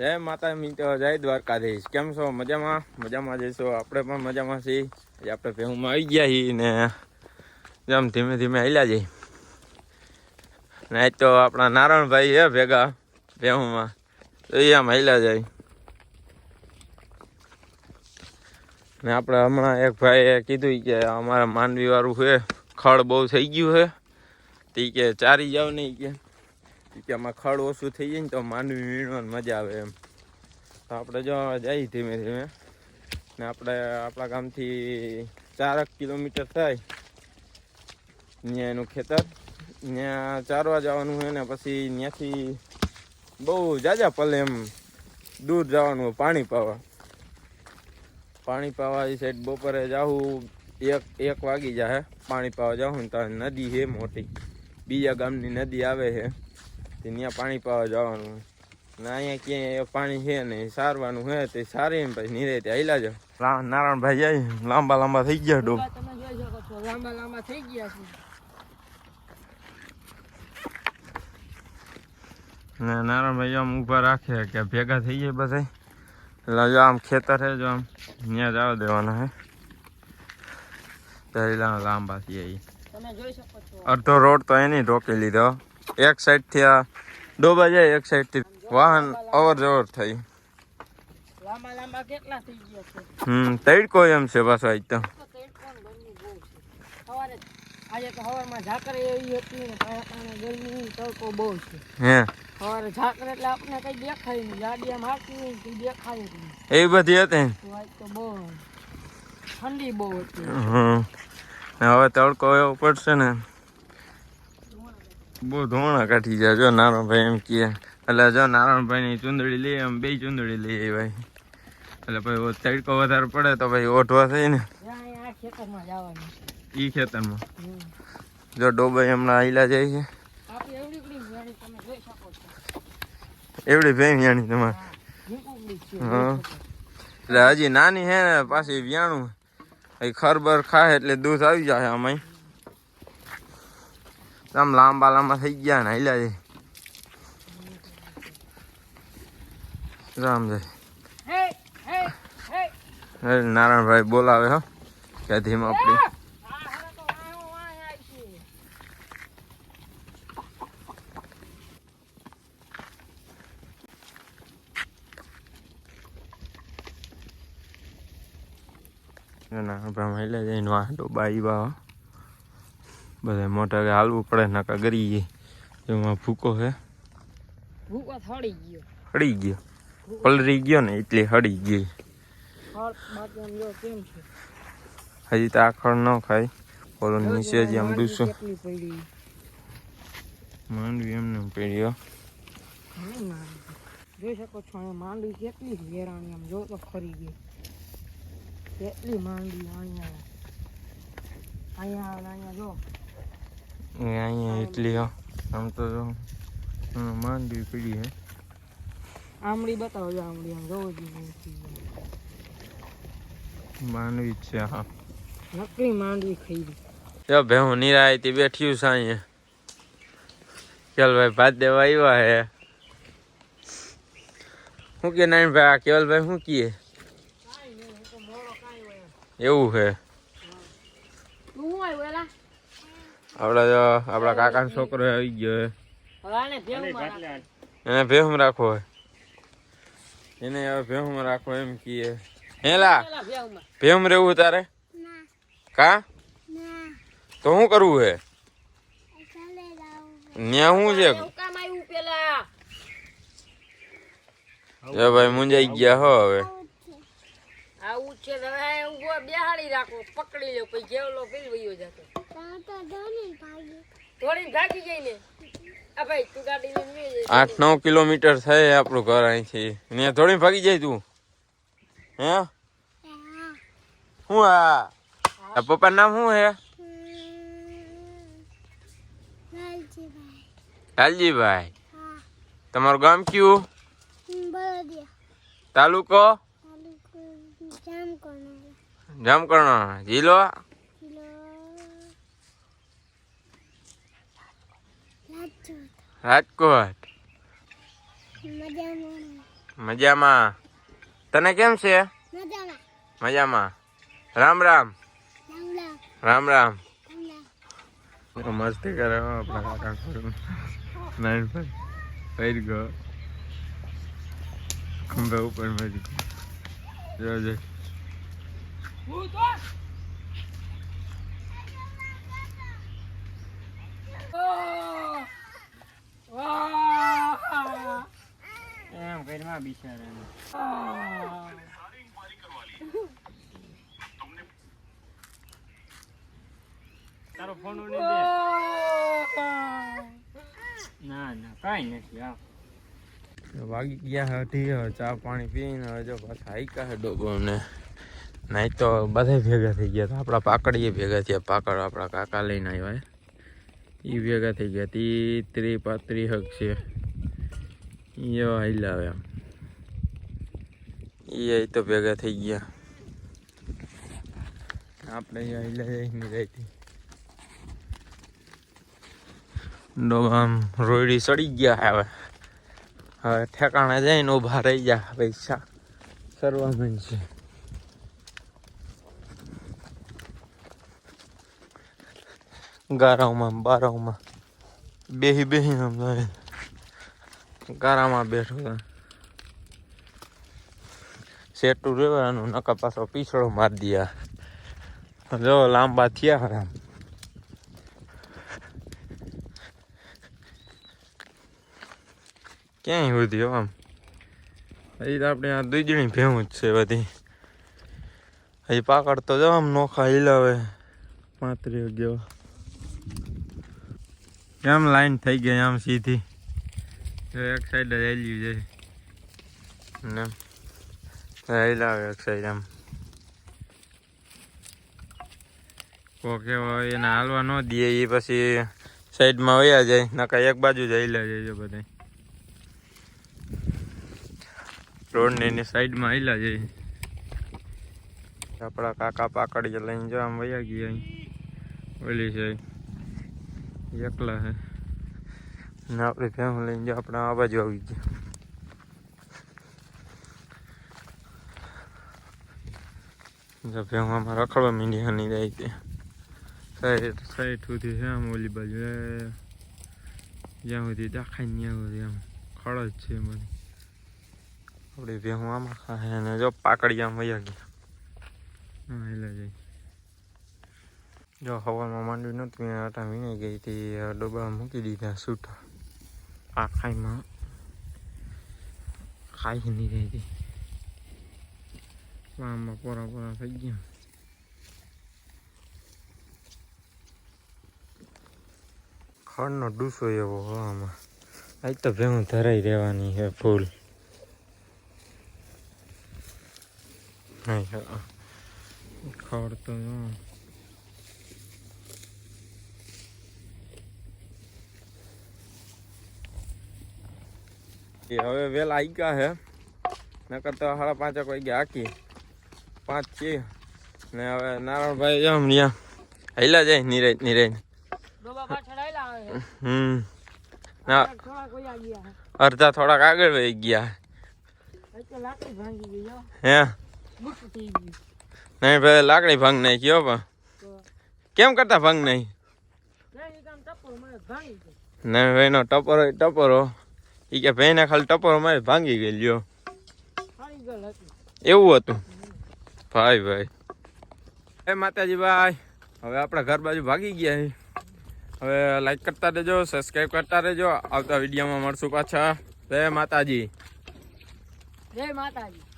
જય માતા મિત્રો જય દ્વારકાધીશ. કેમ છો? મજામાં? મજામાં જઈશો આપણે પણ મજામાં છીએ. આપણે ભેહુમાં આવી ગયા છીએ ને જેમ ધીમે ધીમે હાલ્યા જઈ ને તો આપણા નારાયણભાઈ છે ભેગા ભેહુમાં. તો એ આમ હાલ્યા જાય. ને આપણે હમણાં એક ભાઈએ કીધું કે અમારા માનવીવાળું છે ખડ બહુ થઈ ગયું છે તે કે ચારી જાવ નહીં કે. કે આમાં ખડ ઓછું થઈ જાય ને તો માંડવી વીણવાની મજા આવે એમ. તો આપણે જો જઈએ ધીમે ધીમે. ને આપણે આપણા ગામથી ચારક કિલોમીટર થાય. ત્યાં એનું ખેતર. ત્યાં ચારવા જવાનું હોય ને પછી ત્યાંથી બહુ જાજા પલે એમ દૂર જવાનું હોય પાણી પાવા. પાણી પાવા એ સાઈડ બપોરે જાવું એક એક વાગી જાય પાણી પાવા જાઉં ને તો નદી છે મોટી. બીજા ગામની નદી આવે છે ત્યાં પાણી પાવા જવાનું. ના અહીંયા ક્યાંય પાણી છે ને સારવાનું છે તે સારીને પછી નીરે ત્યાં હિલા જાવ નારાયણભાઈ જાય. લાંબા લાંબા થઈ ગયા ડોબ તમે જોઈ શકો છો લાંબા લાંબા થઈ ગયા છે. ને નારાયણભાઈ આમ ઊભા રાખે કે ભેગા થઈ જાય બધા એટલે જો આમ ખેતર છે જો આમ ત્યાં જવા દેવાના હે પહેલા લાંબા થઈ જાય તમે જોઈ શકો છો. અડધો રોડ તો એની રોકી લીધો. એક સાઈડથી આ ડોબા જાય એક સાઈડથી વાહન અવર જવર થઈ હમ તડકો એમ છે પાછો આજ તો. આજે તો સવારમાં ઝાકર એવી હતી ને કારણે ગરમી તડકો બહુ છે. હે. સવારે ઝાકર એટલે આપણે કઈ દેખાય નહીં. ગાડી આમ હાલતી હોય કઈ દેખાય નહીં. એવી બધી હતી? આજ તો બહુ ઠંડી બહુ હતી. હમ. હવે તડકો એવો પડશે ને. બહુ ધોણા કાઢી જાય જો નારાયણભાઈ એમ કહે એટલે જો નારાયણભાઈની ચુંદડી લઈએ એમ બે ચુંદડી લઈએ ભાઈ એટલે ભાઈ તડકો વધારે પડે તો ભાઈ ઓઢવા થઈ ને ઈ ખેતરમાં. જો ડોબાઈ હમણાં આઈલા જાય છે. એવડી ભાઈ ભેમિયાની તમારે. હા. એટલે હજી નાની હે ને, પાછી વ્યાણું. ખરબર ખાય એટલે દૂધ આવી જાય આમ લાંબા લાંબા થઈ ગયા ને હાલ્યા જાય રામ જાય હે હે હે હે નારાયણભાઈ બોલાવે હો કે ધીમ આપડી આ હવે તો વાયો વાય આવી છે નારાયણભાઈ હાલ્યા જઈને વાહ ડોબાઈ બા બધા મોટા કે હાલવું પડે નાકા ગરી ગઈ. એમાં ભૂકો છે ભૂકો ગયો. હળી ગયો. પલરી ગયો ને એટલે હળી ગઈ હજી તો આખળ ન ખાય. ઓલો નીચે જ આમ ડૂસો માંડવી એમને પડ્યો જોઈ શકો છો અહીંયા માંડવી કેટલી વેરાણી આમ જો તો ખરી ગઈ. કેટલી માંડવી અહીંયા. અહીંયા અહીંયા જો. અહીંયા એટલી હો. આમ તો માંડવી પડી હે. આમળી બતાવો જો આમળી આમ જોવો માંડવી છે હા. નકરી માંડવી ખાઈ જો ભેહું નિરાયતી બેઠ્યું છે અહીંયા. કેવલભાઈ ભાત દેવા આવ્યા હે. શું કે નારાયણભાઈ આ કેવલભાઈ શું કીએ એવું છે તું હું આવ્યો એલા આપડા આપડા કાકા નો છોકરો આવી ગયો હે. હવે આને ભેગું મારા એને ભેહમ રાખો હે. એને હવે ભેહમ રાખો એમ કીએ. હેલા ભેહમ ભેમ રહેવું તારે? કા? તો શું કરવું હે? ન્યા શું છે? જો ભાઈ મુંજાઈ ગયા હો હવે. આવું છે હવે ઊભો બેહાડી રાખો. પકડી લો પછી જેવલો પેલી વયો જતો. થોડી ભાગી ગઈ ને? આ ભાઈ તું ગાડી લઈને આઠ નવ કિલોમીટર થાય આપણું ઘર અહીંથી. ને થોડી ભાગી જાય તું? હે? શું આ? આ પપ્પા નામ શું હે? લાલજીભાઈ. તમારું ગામ કયું? તાલુકો? જામકર્ણ જીલો? રાજકોટ. મજામાં. તને કેમ છે? મજામાં. મજામાં. રામ રામ. રામ રામ. મસ્તી કરે નાઇન ભાઈ પૈર. ગયો. ખંભે ઉપર મરી ગયો એમ ઘરમાં બિચારાને. તારો ના ના, કાંઈ નથી, આવ. વાગી ગયા હતી ચા પાણી પીને હજુ પાછા હાઈકા ડોબો ને નહીં તો બધા ભેગા થઈ ગયા હતા. આપણા પાકડીએ ભેગા થયા. પાકડ આપણા કાકા લઈને આવ્યા એ ભેગા થઈ ગયા. તી ત્રી પાત્રી હક છે. એ હાઈલા આવે એ તો ભેગા થઈ ગયા. આપણે હાઈલા જઈને રહેતી ડોબા આમ રોયડી સડી ગયા હવે. હવે ઠેકાણે જઈને ઊભા રહી ગયા પૈસા. કરવા માંડશે ગારાઓમાં બારામાં બેહી બેહી આમ ગારામાં બેઠો હતા સેટું રહેવાનું નકા પાછો પીછળો મારી દિયા જો, લાંબા થયા હરામ ક્યાંય સુધી આમ? હજી તો આપણે આ દૂધણી ભેવું જ છે બધી. હજી પાકડ તો જાવ આમ નોખા હિલાવે. પાંત્રી ગયો કેમ લાઈન થઈ ગઈ આમ સીધી? એક સાઈડ જ હેલ્યું છે. ને હિલાવે એક સાઈડ આમ કોકે એને હાલવા ન દે એ પછી સાઈડમાં વયા જાય નકા એક બાજુ જ હિલા જાય બધા રોડની એની સાઈડમાં આવેલા જાય. આપણા કાકા પાકડીએ લઈને જો આમ વયા ગયા ઓલી છે એકલા હે. ને આપણે ફેમિલી લઈને આપણે આ બાજુ આવી ગયા. આમાં રખડવા મીંડ્યા હની જાય તે સાઈડ સાઈડ સુધી છે આમ ઓલી બાજુ જ્યાં સુધી દેખાય ને ત્યાં સુધી આમ ખડ જ છે મને. આપણે ભેહું આમાં ખાય અને જો પાકડી આમ વયા ગયા. હા એટલે જઈ જો, હવામાં માંડવી નહોતું, મેં આટા વીણી ગઈ હતી ડબ્બા મૂકી દીધા, સૂટા. આ ખાઈમાં ખાઈ નહીં ગઈ હતી. આમાં પોરા પોરા થઈ ગયા. ખડનો ડૂસો એવો હવામાં આજ તો ભેહું ધરાઈ રહેવાની છે ફૂલ. ખડ તો એ હવે વેલા આવી ગયા હે. નકર તો સાડા પાંચેક વાગ્યા આખી. પાંચ છે ને હવે નારાયણભાઈ જામ ત્યાં હૈલા જાય નિરાજ નિરાજ. હમ. ના. અડધા થોડાક આગળ વહી ગયા હો. નહીં ભાઈ લાકડી ભંગ નહીં કયો પણ. કેમ કરતા ભંગ નહીં? નહીં ભાઈ નો ટપરો ટપરો ઈ કે ભાઈને ખાલી ટપરો અમારે ભાંગી ગઈ લ્યો એવું હતું? ભાઈ ભાઈ. એ માતાજી ભાઈ, હવે આપણા ઘર બાજુ ભાગી ગયા હવે લાઈક કરતા રહેજો સબસ્ક્રાઈબ કરતા રહેજો. આવતા વિડીયોમાં મળશું પાછા. જય માતાજી. જય માતાજી.